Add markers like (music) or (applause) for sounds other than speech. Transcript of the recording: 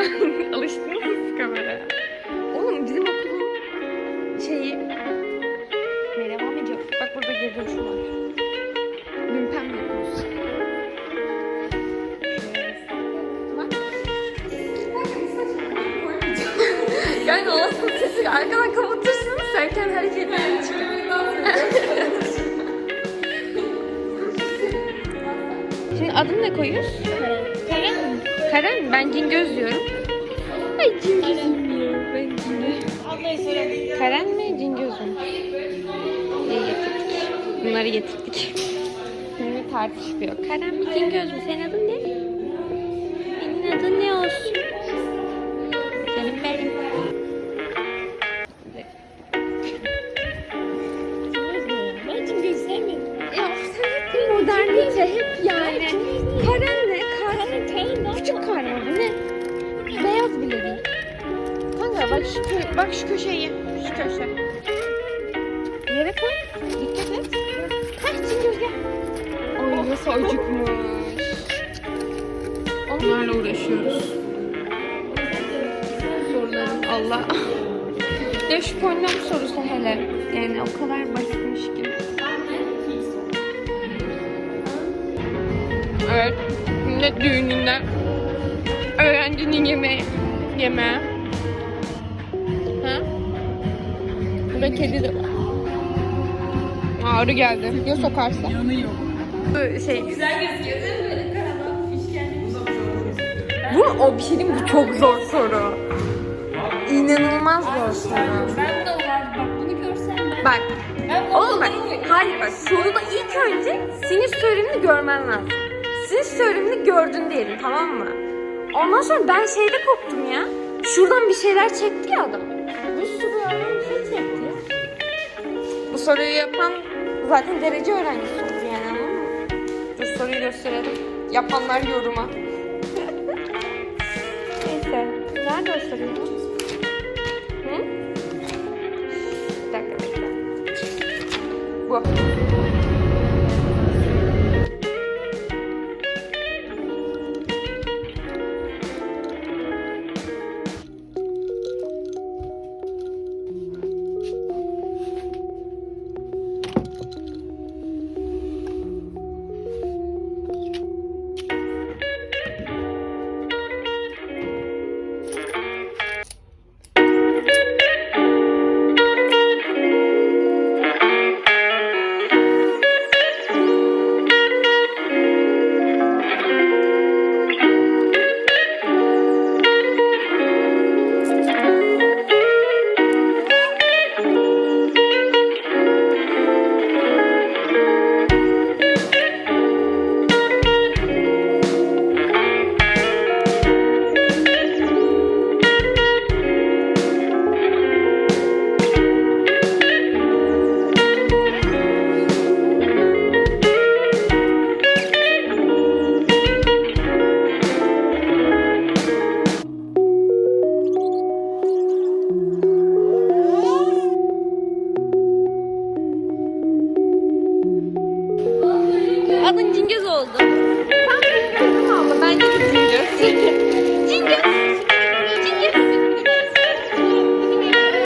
(laughs) Alıştınız mı kameraya? Oğlum bizim okulun şeyi... Ne devam ediyor? Bak burada geri dönüşü var. Lümpen mi yapıyoruz? Yani olsun (laughs) sesi arkadan koyuyoruz? Karen? Karen, ben Cingöz diyorum. Ay Cingöz'üm diyor, ben Cingöz. Karen mi, Cingöz mü? İyi getirdik. Bunları getirdik. Şimdi tartışılıyor. Karen mi, Cingöz mü? Senin adın ne? Senin adın ne olsun? Canım benim. Modernite, hep yani. Karen ne? Karen. Karen daha Küçük Karen bu ne? Beyaz bile değil. Kanka bak şu, kö- bak şu köşeyi. Şu köşe. Yere koy. Dikkat et. Heh Cingöz gel. Ay nasıl acıkmış. Onlarla uğraşıyoruz. Sorularım Allah. (laughs) ya şu polinom sorusu hele. Yani o kadar basitmiş gibi. Evet. Millet düğününde öğrencinin yemeği. Yemeği. Ha? Burada kedi de var. Ağrı geldi. Ya sokarsa? Yanıyor. Şey. Güzel gözüküyor değil mi? Böyle karanlık üçgen. Bu o bir şey değil mi? Bu çok zor soru. İnanılmaz zor soru. Ben de vardı bak bunu görsem ben. Bak. Ben Oğlum bak. Hayır bak. Soruda ilk önce sinüs teoremini görmen lazım. Sinüs teoremini gördün diyelim tamam mı? Ondan sonra ben şeyde koptum ya. Şuradan bir şeyler çekti ya adam. Bir sürü bir şey çekti. Bu soruyu yapan zaten derece öğrencisi oldu yani anladın mı? Dur soruyu gösterelim. Yapanlar yoruma. (laughs) Neyse. Nerede o soru? ya? Hı? Bir dakika. Bu. oldum. Tam bir abla. Bence de cingöz. cingöz.